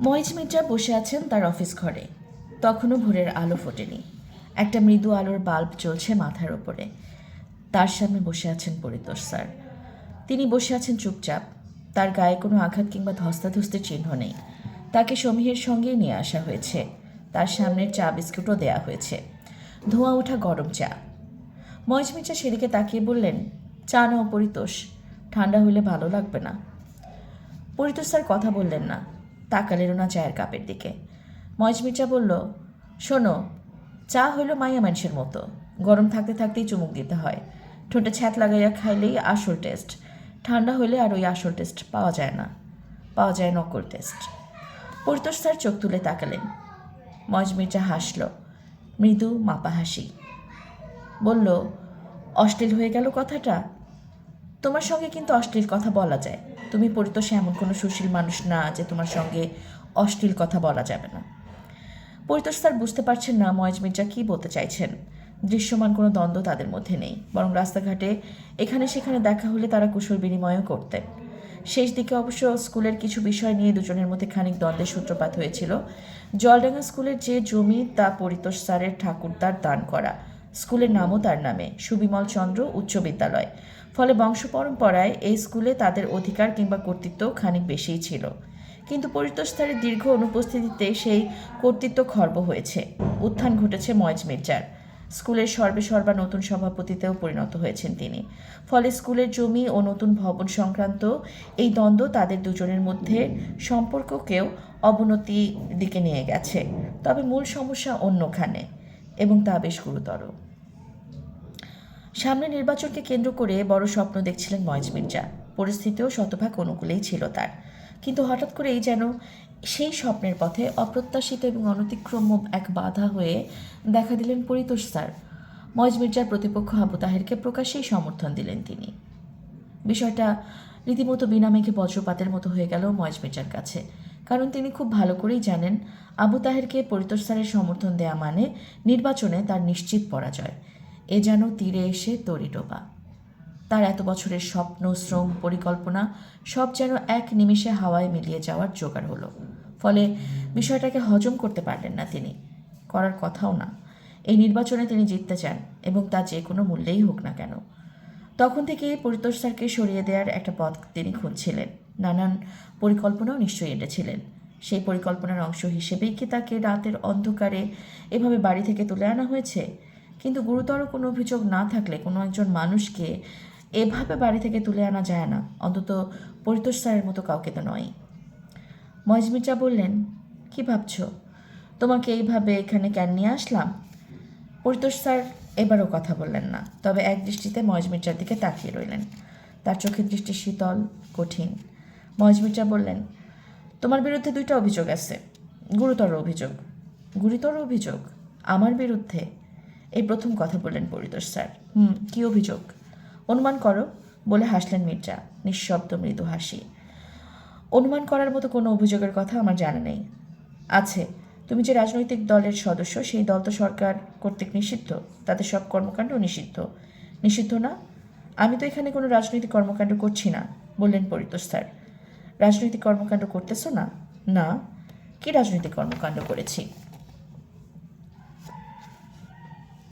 মহিজ মির্জা বসে আছেন তার অফিস ঘরে। তখনও ভোরের আলো ফোটেনি। একটা মৃদু আলোর বাল্ব জ্বলছে মাথার ওপরে। তার সামনে বসে আছেন পরিতোষ স্যার। তিনি বসে আছেন চুপচাপ। তার গায়ে কোনো আঘাত কিংবা ধস্তাধস্তির চিহ্ন নেই। তাকে সমীহের সঙ্গেই নিয়ে আসা হয়েছে। তার সামনের চা বিস্কুটও দেয়া হয়েছে। ধোঁয়া ওঠা গরম চা। মহেশ মির্জা সেদিকে তাকিয়ে বললেন, চা নাও পরিতোষ। ঠান্ডা হইলে ভালো লাগবে না। পরিতোষ স্যার কথা বললেন না। তাকালেনও না চায়ের কাপের দিকে। মির্জা বলল, শোনো, চা হইল মাইয়া মানুষের মতো। গরম থাকতে থাকতেই চুমুক দিতে হয়। ঠোঁটে ছ্যাত লাগাইয়া খাইলেই আসল টেস্ট। ঠান্ডা হইলে আর ওই আসল টেস্ট পাওয়া যায় না। পাওয়া যায় নকল টেস্ট। পরিতোষ স্যার চোখ তুলে তাকালেন। মহেশ মির্জা হাসল। মৃদু, মাপা হাসি। বলল, অশ্লীল হয়ে গেল কথাটা। তোমার সঙ্গে কিন্তু অশ্লীল কথা বলা যায়। তুমি পরিতোষে এমন কোনো সুশীল মানুষ না যে তোমার সঙ্গে অশ্লীল কথা বলা যাবে না। পরিতোষ স্যার বুঝতে পারছেন না ময়েজ মির্জা কী বলতে চাইছেন। দৃশ্যমান কোনো দ্বন্দ্ব তাদের মধ্যে নেই, বরং রাস্তাঘাটে এখানে সেখানে দেখা হলে তারা কুশল বিনিময়ও করতেন। শেষ দিকে অবশ্য স্কুলের কিছু বিষয় নিয়ে দুজনের মধ্যে খানিক দ্বন্দ্বের সূত্রপাত হয়েছিল। জলডাঙ্গা স্কুলের যে জমি, তা পরিতোষ স্যারের ঠাকুরদার দান করা। স্কুলের নামও তার নামে, সুবিমল চন্দ্র উচ্চ বিদ্যালয়। ফলে বংশ পরম্পরায় এই স্কুলে তাদের অধিকার কিংবা কর্তৃত্ব খানিক বেশিই ছিল। কিন্তু পরিতোষতারের দীর্ঘ অনুপস্থিতিতে সেই কর্তৃত্ব খর্ব হয়েছে। উত্থান ঘটেছে ময়েজ মির্জার। স্কুলের সর্বে সর্বা নতুন সভাপতিতেও পরিণত হয়েছেন তিনি। ফলে স্কুলের জমি ও নতুন ভবন সংক্রান্ত এই দ্বন্দ্ব তাদের দুজনের মধ্যে সম্পর্ককেও অবনতির দিকে নিয়ে গেছে। তবে মূল সমস্যা অন্যখানে এবং তা বেশ গুরুতর। সামনে নির্বাচনকে কেন্দ্র করে বড় স্বপ্ন দেখছিলেন ময়েজ মির্জা। পরিস্থিতিও শতভাগ অনুকূলেই ছিল তার। কিন্তু হঠাৎ করেই যেন সেই স্বপ্নের পথে অপ্রত্যাশিত এবং অনতিক্রম্য এক বাধা হয়ে দেখা দিলেন পরিতোষ স্যার। ময়েজ মির্জার প্রতিপক্ষ আবু তাহেরকে প্রকাশ্যেই সমর্থন দিলেন তিনি। বিষয়টা রীতিমতো বিনা মেঘে বজ্রপাতের মতো হয়ে গেল ময়েজ মির্জার কাছে। কারণ তিনি খুব ভালো করেই জানেন, আবু তাহেরকে পরিতোষ স্যারের সমর্থন দেয়া মানে নির্বাচনে তার নিশ্চিত পরাজয়। এ যেন তীরে এসে তরিডোবা তার এত বছরের স্বপ্ন, শ্রম, পরিকল্পনা সব যেন এক নিমিষে হাওয়ায় মিলিয়ে যাওয়ার জোগাড় হলো। ফলে বিষয়টাকে হজম করতে পারলেন না তিনি। করার কথাও না। এই নির্বাচনে তিনি জিততে চান এবং তা যে কোনো মূল্যেই হোক না কেন। তখন থেকেই পরিতোষ স্যারকে সরিয়ে দেওয়ার একটা পথ তিনি খুঁজছিলেন। নানান পরিকল্পনাও নিশ্চয়ই এনেছিলেন। সেই পরিকল্পনার অংশ হিসেবেই কি তাকে রাতের অন্ধকারে এভাবে বাড়ি থেকে তুলে আনা হয়েছে? কিন্তু গুরুতর কোনো অভিযোগ না থাকলে কোনো একজন মানুষকে এভাবে বাড়ি থেকে তুলে আনা যায় না। অন্তত পরিতোষ স্যারের মতো কাউকে তো নয়। মহেশ মির্জা বললেন, কি ভাবছ? তোমাকে এইভাবে এখানে কেন নিয়ে আসলাম? পরিতোষ স্যার এবারও কথা বললেন না, তবে এক দৃষ্টিতে মির্জার দিকে তাকিয়ে রইলেন। তার চোখের দৃষ্টি শীতল, কঠিন। মির্জা বললেন, তোমার বিরুদ্ধে দুইটা অভিযোগ আছে। গুরুতর অভিযোগ। গুরুতর অভিযোগ আমার বিরুদ্ধে এই প্রথম কথা বললেন পরিতোষ স্যার। হুম, কী অভিযোগ? অনুমান করো, বলে হাসলেন মির্জা, নিঃশব্দ মৃদু হাসি। অনুমান করার মতো কোনো অভিযোগের কথা আমার জানা নেই। আছে, তুমি যে রাজনৈতিক দলের সদস্য, সেই দল তো সরকার কর্তৃক নিষিদ্ধ। তাদের সব কর্মকাণ্ড নিষিদ্ধ। নিষিদ্ধ না? আমি তো এখানে কোনো রাজনৈতিক কর্মকাণ্ড করছি না, বললেন পরিতোষ স্যার। রাজনৈতিক কর্মকাণ্ড করতেছো না? না। কি রাজনৈতিক কর্মকাণ্ড করেছি?